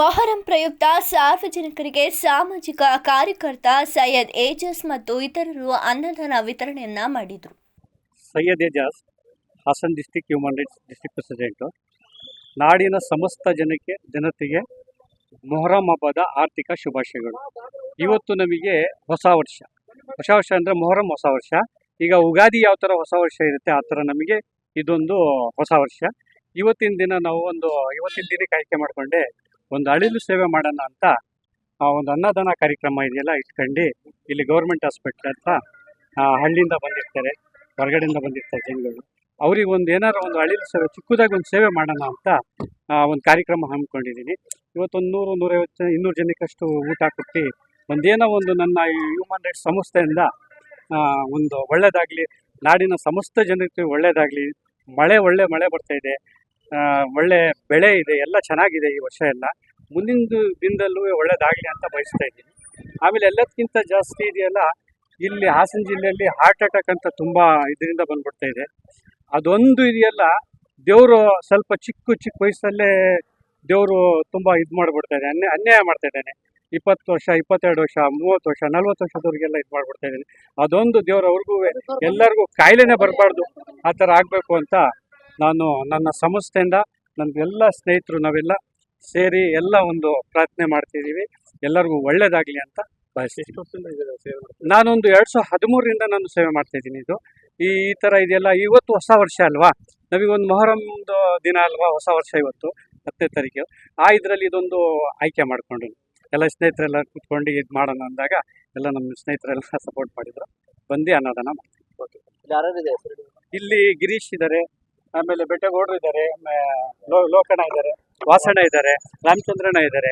ಮೊಹರಂ ಪ್ರಯುಕ್ತ ಸಾರ್ವಜನಿಕರಿಗೆ ಸಾಮಾಜಿಕ ಕಾರ್ಯಕರ್ತ ಸೈಯದ್ ಏಜಸ್ ಮತ್ತು ಇತರರು ಅನ್ನದಾನ ವಿತರಣೆಯನ್ನ ಮಾಡಿದರು. Syed Ejaz Hassan district human rights district president. ನಾಡಿನ ಸಮಸ್ತ ಜನಕ್ಕೆ, ಜನತೆಗೆ ಮೊಹರಂ ಹಬ್ಬದ ಆರ್ಥಿಕ ಶುಭಾಶಯಗಳು. ಇವತ್ತು ನಮಗೆ ಹೊಸ ವರ್ಷ. ಹೊಸ ವರ್ಷ ಅಂದರೆ ಮೊಹರಂ ಹೊಸ ವರ್ಷ. ಈಗ ಉಗಾದಿ ಯಾವ ಥರ ಹೊಸ ವರ್ಷ ಇರುತ್ತೆ, ಆ ಥರ ನಮಗೆ ಇದೊಂದು ಹೊಸ ವರ್ಷ. ಇವತ್ತಿನ ದಿನ ನಾವು ಒಂದು, ಇವತ್ತಿನ ದಿನಕ್ಕೆ ಆಯ್ಕೆ ಮಾಡಿಕೊಂಡೆ ಒಂದು ಅಳಿಲು ಸೇವೆ ಮಾಡೋಣ ಅಂತ ಆ ಒಂದು ಅನ್ನದಾನ ಕಾರ್ಯಕ್ರಮ ಇದೆಯಲ್ಲ ಇಟ್ಕೊಂಡು ಇಲ್ಲಿ ಗೌರ್ಮೆಂಟ್ ಹಾಸ್ಪಿಟ್ಲ್ ಅಂತ ಹಳ್ಳಿಯಿಂದ ಬಂದಿರ್ತಾರೆ, ಹೊರಗಡೆಯಿಂದ ಬಂದಿರ್ತಾರೆ ಜನಗಳು. ಅವ್ರಿಗೆ ಒಂದು ಏನಾರು ಒಂದು ಅಳಿಲು ಸೇವೆ, ಚಿಕ್ಕದಾಗಿ ಒಂದು ಸೇವೆ ಮಾಡೋಣ ಅಂತ ಒಂದು ಕಾರ್ಯಕ್ರಮ ಹಮ್ಮಿಕೊಂಡಿದ್ದೀನಿ. ಇವತ್ತೊಂದು ನೂರು, ನೂರೈವತ್ತು ಇನ್ನೂರು ಜನಕ್ಕಷ್ಟು ಊಟ ಕೊಟ್ಟು ಒಂದೇನೋ ಒಂದು ನನ್ನ ಈ ಹ್ಯೂಮನ್ ರೈಟ್ಸ್ ಸಂಸ್ಥೆಯಿಂದ ಒಂದು ಒಳ್ಳೆಯದಾಗಲಿ ನಾಡಿನ ಸಮಸ್ತ ಜನಕ್ಕೆ ಒಳ್ಳೆಯದಾಗಲಿ ಮಳೆ ಒಳ್ಳೆ ಮಳೆ ಬರ್ತಾ ಇದೆ ಒಳ್ಳೆ ಬೆಳೆ ಇದೆ, ಎಲ್ಲ ಚೆನ್ನಾಗಿದೆ ಈ ವರ್ಷ ಎಲ್ಲ. ಮುಂದಿನ ದಿನದಲ್ಲೂ ಒಳ್ಳೇದಾಗಲಿ ಅಂತ ಬಯಸ್ತಾ ಇದ್ದೀನಿ. ಆಮೇಲೆ ಎಲ್ಲದಕ್ಕಿಂತ ಜಾಸ್ತಿ ಇದೆಯಲ್ಲ, ಇಲ್ಲಿ ಹಾಸನ ಜಿಲ್ಲೆಯಲ್ಲಿ ಹಾರ್ಟ್ ಅಟ್ಯಾಕ್ ಅಂತ ತುಂಬ ಇದರಿಂದ ಬಂದ್ಬಿಡ್ತಾ ಇದೆ. ಅದೊಂದು ಇದೆಯಲ್ಲ, ದೇವರು ಸ್ವಲ್ಪ ಚಿಕ್ಕ ಚಿಕ್ಕ ವಯಸ್ಸಲ್ಲೇ ದೇವರು ತುಂಬ ಇದು ಮಾಡಿಬಿಡ್ತಾ ಇದೆ ಅನ್ಯಾಯ ಮಾಡ್ತಾ ಇದ್ದಾನೆ. ಇಪ್ಪತ್ತು ವರ್ಷ, ಇಪ್ಪತ್ತೆರಡು ವರ್ಷ, ಮೂವತ್ತು ವರ್ಷ, ನಲ್ವತ್ತು ವರ್ಷದವ್ರಿಗೆಲ್ಲ ಇದು ಮಾಡಿಬಿಡ್ತಾ ಇದ್ದೀನಿ. ಅದೊಂದು ದೇವ್ರು ಅವ್ರಿಗೂ, ಎಲ್ಲರಿಗೂ ಕಾಯಿಲೆನೇ ಬರಬಾರ್ದು, ಆ ಥರ ಆಗಬೇಕು ಅಂತ ನಾನು ನನ್ನ ಸಂಸ್ಥೆಯಿಂದ ನನ್ನ ಸ್ನೇಹಿತರು ನಾವೆಲ್ಲ ಸೇರಿ ಎಲ್ಲ ಒಂದು ಪ್ರಾರ್ಥನೆ ಮಾಡ್ತಿದ್ದೀವಿ. ಎಲ್ಲರಿಗೂ ಒಳ್ಳೇದಾಗಲಿ ಅಂತ ಬಯಸಿ ನಾನೊಂದು ಎರಡು ಸಾವಿರದ ಹದಿಮೂರರಿಂದ ನಾನು ಸೇವೆ ಮಾಡ್ತಿದ್ದೀನಿ ಇದು. ಈ ಈ ಥರ ಇದೆಲ್ಲ ಇವತ್ತು ಹೊಸ ವರ್ಷ ಅಲ್ವಾ? ನಮಗೊಂದು ಮೊಹರಂದು ದಿನ ಅಲ್ವಾ? ಹೊಸ ವರ್ಷ ಇವತ್ತು ಹತ್ತನೇ ತಾರೀಕು. ಆ ಇದರಲ್ಲಿ ಇದೊಂದು ಆಯ್ಕೆ ಮಾಡಿಕೊಂಡು ಎಲ್ಲ ಸ್ನೇಹಿತರೆಲ್ಲ ಕೂತ್ಕೊಂಡು ಇದು ಮಾಡೋಣ ಅಂದಾಗ ಎಲ್ಲ ನಮ್ಮ ಸ್ನೇಹಿತರೆಲ್ಲ ಸಪೋರ್ಟ್ ಮಾಡಿದ್ರು. ಬಂದು ಅನ್ನದಾನ ಮಾಡ್ತೀವಿ. ಇಲ್ಲಿ ಗಿರೀಶ್ ಇದ್ದಾರೆ ಆಮೇಲೆ ಬೆಟ್ಟಗೌಡರು ಇದ್ದಾರೆ ಲೋಕಣ್ಣ ಇದ್ದಾರೆ ವಾಸಣ್ಣ ಇದ್ದಾರೆ ರಾಮಚಂದ್ರಣ್ಣ ಇದ್ದಾರೆ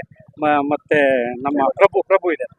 ಮತ್ತೆ ನಮ್ಮ ಪ್ರಭು ಪ್ರಭು ಇದ್ದಾರೆ.